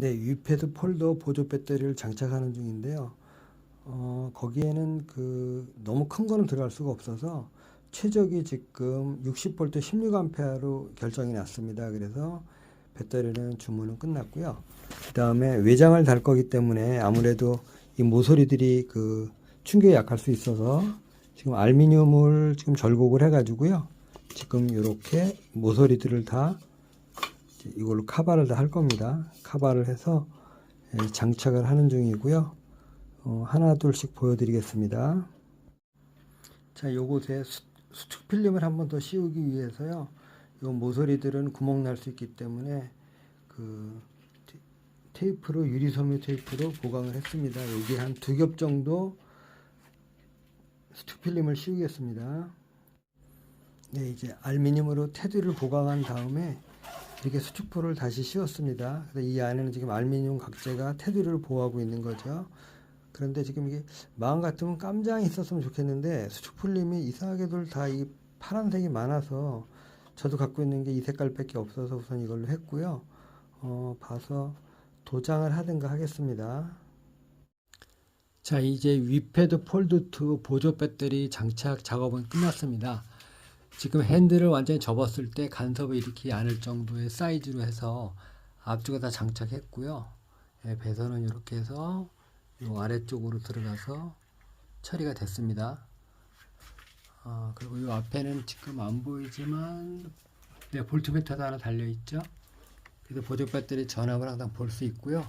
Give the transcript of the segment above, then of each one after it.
네, 위패드 폴더 보조 배터리를 장착하는 중인데요. 어, 거기에는 그 너무 큰 거는 들어갈 수가 없어서 최적이 지금 60V 16A로 결정이 났습니다. 그래서 배터리는 주문은 끝났고요. 그 다음에 외장을 달 거기 때문에 아무래도 이 모서리들이 그 충격에 약할 수 있어서 지금 알미늄을 지금 절곡을 해가지고요. 지금 이렇게 모서리들을 다 이걸로 카바를 다 할 겁니다. 카바를 해서 예, 장착을 하는 중이고요. 어, 하나 둘씩 보여드리겠습니다. 자, 요곳에 수, 수축 필름을 한 번 더 씌우기 위해서요. 요 모서리들은 구멍 날 수 있기 때문에 그 테- 테이프로 유리 섬유 테이프로 보강을 했습니다. 여기 한 두 겹 정도 수축 필름을 씌우겠습니다. 네, 이제 알미늄으로 테두리를 보강한 다음에 이렇게 수축포를 다시 씌웠습니다. 이 안에는 지금 알미늄 각재가 테두리를 보호하고 있는 거죠. 그런데 지금 이게 마음 같으면 깜장이 있었으면 좋겠는데 수축 필름이 이상하게도 다 이 파란색이 많아서 저도 갖고 있는 게 이 색깔밖에 없어서 우선 이걸로 했고요. 어, 봐서 도장을 하든가 하겠습니다. 자, 이제 위패드 폴드2 보조 배터리 장착 작업은 끝났습니다. 지금 핸들을 완전히 접었을 때 간섭을 일으키지 않을 정도의 사이즈로 해서 앞쪽에 다 장착했고요. 예, 배선은 이렇게 해서 요 아래쪽으로 들어가서 처리가 됐습니다. 아, 그리고 이 앞에는 지금 안 보이지만 네, 볼트미터도 하나 달려 있죠. 그래서 보조 배터리 전압을 항상 볼 수 있고요.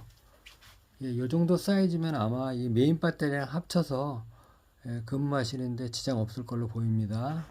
예, 이 정도 사이즈면 아마 이 메인 배터리랑 합쳐서 예, 근무하시는데 지장 없을 걸로 보입니다.